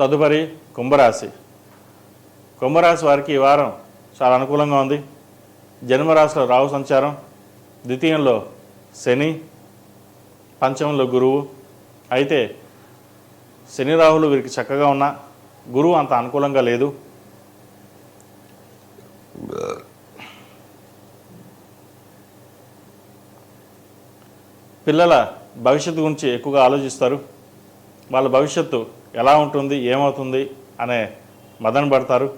తదుపరి కుంభరాశి. కుంభరాశి వారికి ఈ వారం చాలా అనుకూలంగా ఉంది. జన్మరాశిలో రాహు సంచారం ద్వితీయంలో శని పంచమంలో గురువు. అయితే శని రాహులు వీరికి చక్కగా ఉన్న గురువు అంత అనుకూలంగా లేదు. పిల్లల భవిష్యత్తు గురించి ఎక్కువగా ఆలోచిస్తారు. వాళ్ళ భవిష్యత్తు ఎలా ఉంటుంది ఏమవుతుంది అనే మదన పడతారు.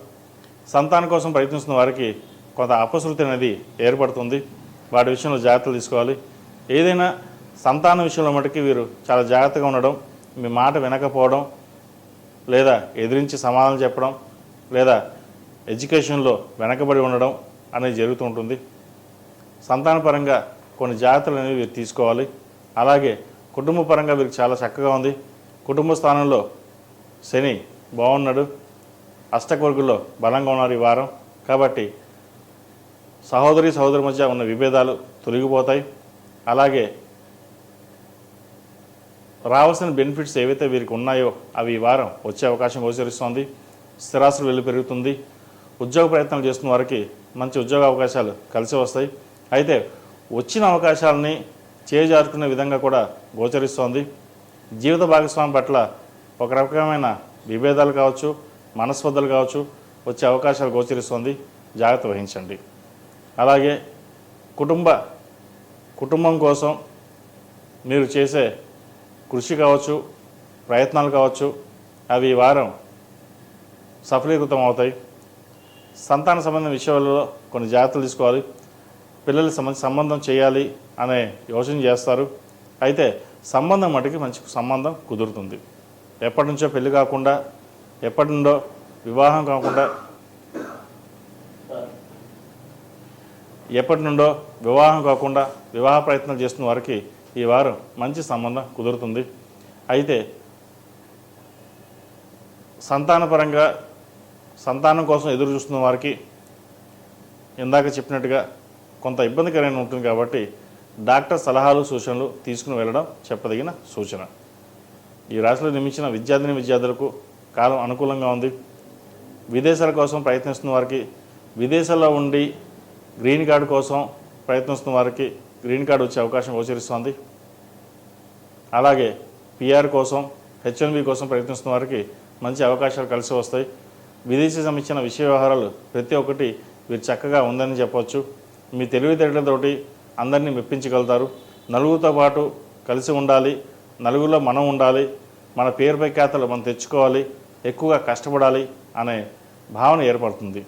సంతానం కోసం ప్రయత్నిస్తున్న వారికి కొంత అపశృతి అనేది ఏర్పడుతుంది. వాటి విషయంలో జాగ్రత్తలు తీసుకోవాలి. ఏదైనా సంతానం విషయంలో మటుకి వీరు చాలా జాగ్రత్తగా ఉండడం మీ మాట వినకపోవడం లేదా ఎదిరించి సమాధానం చెప్పడం లేదా ఎడ్యుకేషన్లో వెనకబడి ఉండడం అనేది జరుగుతూ ఉంటుంది. సంతానపరంగా కొన్ని జాగ్రత్తలు అనేవి వీరు తీసుకోవాలి. అలాగే కుటుంబ పరంగా వీరికి చాలా చక్కగా ఉంది. కుటుంబ స్థానంలో శని బాగున్నాడు అష్టకొడుకుల్లో బలంగా ఉన్నారు ఈ వారం. కాబట్టి సహోదరి సహోదరి మధ్య ఉన్న విభేదాలు తొలగిపోతాయి. అలాగే రావాల్సిన బెనిఫిట్స్ ఏవైతే వీరికి ఉన్నాయో అవి ఈ వారం వచ్చే అవకాశం గోచరిస్తోంది. స్థిరాస్తులు వెళ్ళి పెరుగుతుంది. ఉద్యోగ ప్రయత్నాలు చేస్తున్న వారికి మంచి ఉద్యోగ అవకాశాలు కలిసి వస్తాయి. అయితే వచ్చిన అవకాశాలని చేజారుకునే విధంగా కూడా గోచరిస్తోంది. జీవిత భాగస్వామి పట్ల ఒక రకమైన విభేదాలు కావచ్చు మనస్పర్ధలు కావచ్చు వచ్చే అవకాశాలు గోచరిస్తుంది. జాగ్రత్త వహించండి. అలాగే కుటుంబ కుటుంబం కోసం మీరు చేసే కృషి కావచ్చు ప్రయత్నాలు కావచ్చు అవి ఈ వారం సఫలీకృతం అవుతాయి. సంతాన సంబంధం విషయాలలో కొన్ని జాగ్రత్తలు తీసుకోవాలి. పిల్లల సంబంధ సంబంధం చేయాలి అనే యోచన చేస్తారు. అయితే సంబంధం మటుకి మంచి సంబంధం కుదురుతుంది. ఎప్పటి నుంచో పెళ్ళి కాకుండా ఎప్పటి నుండో వివాహం కాకుండా ఎప్పటి నుండో వివాహం కాకుండా వివాహ ప్రయత్నం చేస్తున్న వారికి ఈ వారం మంచి సంబంధం కుదురుతుంది. అయితే సంతానపరంగా సంతానం కోసం ఎదురు చూస్తున్న వారికి ఇందాక చెప్పినట్టుగా కొంత ఇబ్బందికరంగా ఉంటుంది కాబట్టి డాక్టర్ సలహాలు సూచనలు తీసుకుని వెళ్ళడం చెప్పదగిన సూచన. ఈ రాశిలో నిర్మించిన విద్యార్థిని విద్యార్థులకు కాలం అనుకూలంగా ఉంది. విదేశాల కోసం ప్రయత్నిస్తున్న వారికి విదేశాల్లో ఉండి గ్రీన్ కార్డు కోసం ప్రయత్నిస్తున్న వారికి గ్రీన్ కార్డు వచ్చే అవకాశం గోచరిస్తోంది. అలాగే పిఆర్ కోసం హెచ్ఎన్బి కోసం ప్రయత్నిస్తున్న వారికి మంచి అవకాశాలు కలిసి వస్తాయి. విదేశీ సంబంధించిన విషయ వ్యవహారాలు ప్రతి ఒక్కటి మీరు చక్కగా ఉందని చెప్పవచ్చు మీ తెలివితేటలతోటి అందరినీ మెప్పించగలుగుతారు. నలుగురితో పాటు కలిసి ఉండాలి. నలుగురిలో మనం ఉండాలి మన పేరు ప్రఖ్యాతలు మనం తెచ్చుకోవాలి ఎక్కువగా కష్టపడాలి అనే భావన ఏర్పడుతుంది.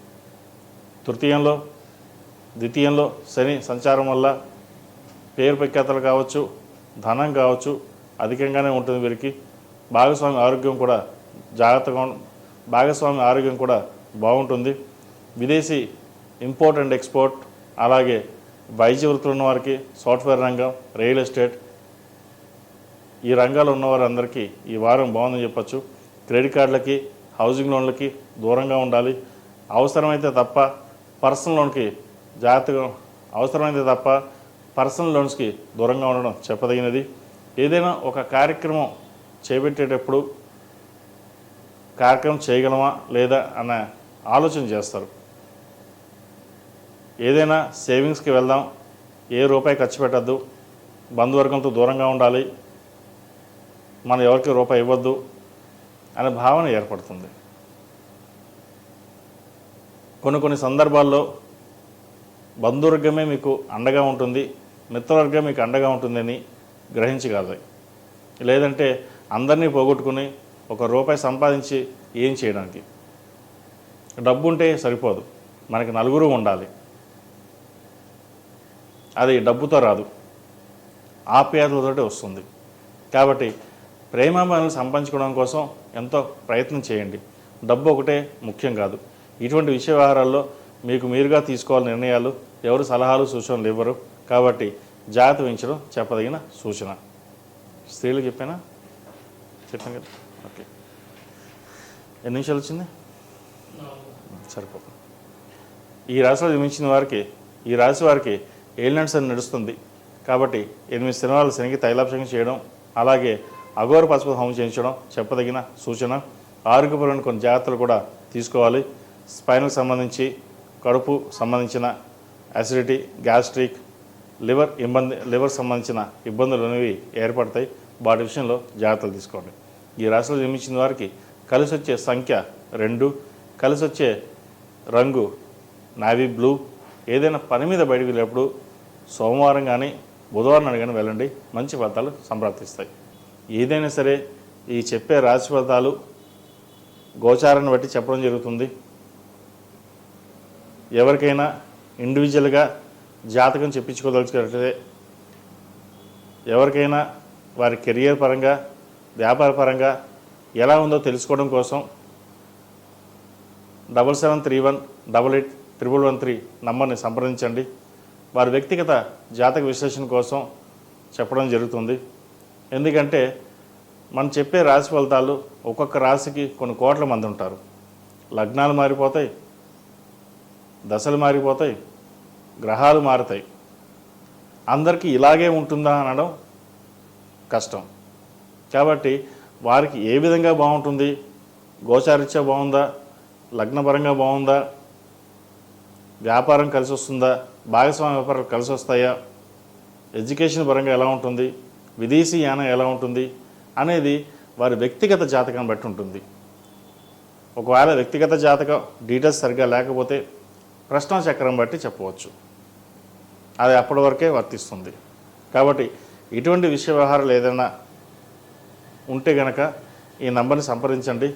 తృతీయంలో ద్వితీయంలో శని సంచారం వల్ల పేరు ప్రఖ్యాతలు కావచ్చు ధనం కావచ్చు అధికంగానే ఉంటుంది వీరికి. భాగస్వామి ఆరోగ్యం కూడా జాగ్రత్తగా భాగస్వామి ఆరోగ్యం కూడా బాగుంటుంది. విదేశీ ఇంపోర్ట్ అండ్ ఎక్స్పోర్ట్ అలాగే వైద్య వృత్తులు ఉన్న వారికి సాఫ్ట్వేర్ రంగం రియల్ ఎస్టేట్ ఈ రంగాల్లో ఉన్న వారందరికీ ఈ వారం బాగుందని చెప్పొచ్చు. క్రెడిట్ కార్డులకి హౌసింగ్ లోన్లకి దూరంగా ఉండాలి. అవసరమైతే తప్ప పర్సనల్ లోన్కి జాగ్రత్తగా అవసరమైతే తప్ప పర్సనల్ లోన్స్కి దూరంగా ఉండడం చెప్పదగినది. ఏదైనా ఒక కార్యక్రమం చేపట్టేటప్పుడు కార్యక్రమం చేయగలమా లేదా అన్న ఆలోచన చేస్తారు. ఏదైనా సేవింగ్స్కి వెళ్దాం. ఏ రూపాయి ఖర్చు పెట్టద్దు. బంధువర్గంతో దూరంగా ఉండాలి. మనం ఎవరికి రూపాయి ఇవ్వద్దు అనే భావన ఏర్పడుతుంది. కొన్ని కొన్ని సందర్భాల్లో బంధువర్గమే మీకు అండగా ఉంటుంది మిత్రవర్గం మీకు అండగా ఉంటుందని గ్రహించగలదు లేదంటే అందరినీ పోగొట్టుకుని ఒక రూపాయి సంపాదించి ఏం చేయడానికి? డబ్బు ఉంటే సరిపోదు మనకి నలుగురు ఉండాలి. అది డబ్బుతో రాదు ఆప్యాయతలతోటి వస్తుంది. కాబట్టి ప్రేమాభిమానులు సంపాదించుకోవడం కోసం ఎంతో ప్రయత్నం చేయండి. డబ్బు ఒకటే ముఖ్యం కాదు. ఇటువంటి విషయ వ్యవహారాల్లో మీకు మీరుగా తీసుకోవాలని నిర్ణయాలు ఎవరు సలహాలు సూచనలు ఇవ్వరు. కాబట్టి జాగ్రత్త వహించడం చెప్పదగిన సూచన. స్త్రీలు చెప్పానా? చెప్పాను కదా. ఓకే. ఎన్ని నిమిషాలు వచ్చింది? సరిపోతుంది. ఈ రాశిలో జన్మించిన వారికి ఈ రాశి వారికి ఏలినట్స్ అని నడుస్తుంది. కాబట్టి ఎనిమిది సినిమాలు శనికి తైలాభిషేకం చేయడం అలాగే అఘోర పసుపు హోమం చేయించడం చెప్పదగిన సూచన. ఆరోగ్యపరమైన కొన్ని జాగ్రత్తలు కూడా తీసుకోవాలి. స్పైన్కి సంబంధించి కడుపు సంబంధించిన అసిడిటీ గ్యాస్ట్రిక్ లివర్ ఇబ్బంది లివర్ సంబంధించిన ఇబ్బందులు అనేవి ఏర్పడతాయి. వాటి విషయంలో జాగ్రత్తలు తీసుకోండి. ఈ రాశిలో జన్మించిన వారికి కలిసి వచ్చే సంఖ్య రెండు. కలిసి వచ్చే రంగు నావీ బ్లూ. ఏదైనా పని మీద బయటకు వెళ్ళినప్పుడు సోమవారం కానీ బుధవారం నాడు కానీ వెళ్ళండి. మంచి ఫలితాలు సంప్రాప్తిస్తాయి. ఏదైనా సరే ఈ చెప్పే రాశి గోచారాన్ని బట్టి చెప్పడం జరుగుతుంది. ఎవరికైనా ఇండివిజువల్గా జాతకం చెప్పించుకోదలుచుకున్నట్లయితే ఎవరికైనా వారి కెరియర్ పరంగా వ్యాపార పరంగా ఎలా ఉందో తెలుసుకోవడం కోసం double seven three one double eight triple one three నంబర్ని సంప్రదించండి. వారి వ్యక్తిగత జాతక విశ్లేషణ కోసం చెప్పడం జరుగుతుంది. ఎందుకంటే మనం చెప్పే రాశి ఫలితాలు ఒక్కొక్క రాశికి కొన్ని కోట్ల మంది ఉంటారు. లగ్నాలు మారిపోతాయి దశలు మారిపోతాయి గ్రహాలు మారుతాయి. అందరికీ ఇలాగే ఉంటుందా అనడం కష్టం. కాబట్టి వారికి ఏ విధంగా బాగుంటుంది? గోచారిత్యా బాగుందా? లగ్నపరంగా బాగుందా? వ్యాపారం కలిసి వస్తుందా? భాగస్వామ్య వ్యాపారాలు కలిసి వస్తాయా? ఎడ్యుకేషన్ పరంగా ఎలా ఉంటుంది? విదేశీ యానం ఎలా ఉంటుంది అనేది వారి వ్యక్తిగత జాతకాన్ని బట్టి ఉంటుంది. ఒకవేళ వ్యక్తిగత జాతకం డీటెయిల్స్ సరిగ్గా లేకపోతే ప్రశ్న చక్రం బట్టి చెప్పవచ్చు. అది అప్పటి వరకే వర్తిస్తుంది. కాబట్టి ఇటువంటి విషయ వ్యవహారాలు ఏదైనా ఉంటే గనక ఈ నంబర్ని సంప్రదించండి.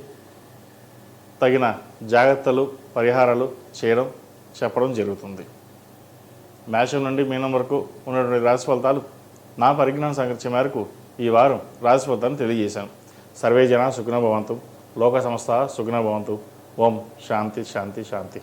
తగిన జాగ్రత్తలు పరిహారాలు చేయడం చెప్పడం జరుగుతుంది. మేషం నుండి మీనం వరకు ఉన్నటువంటి రాశి ఫలితాలు నా పరిజ్ఞానం సంకరించే మేరకు ఈ వారం రాశి తెలియజేశాను. సర్వే జన సుఖిన లోక సంస్థ సుఖిన భవంతు. ఓం శాంతి శాంతి శాంతి.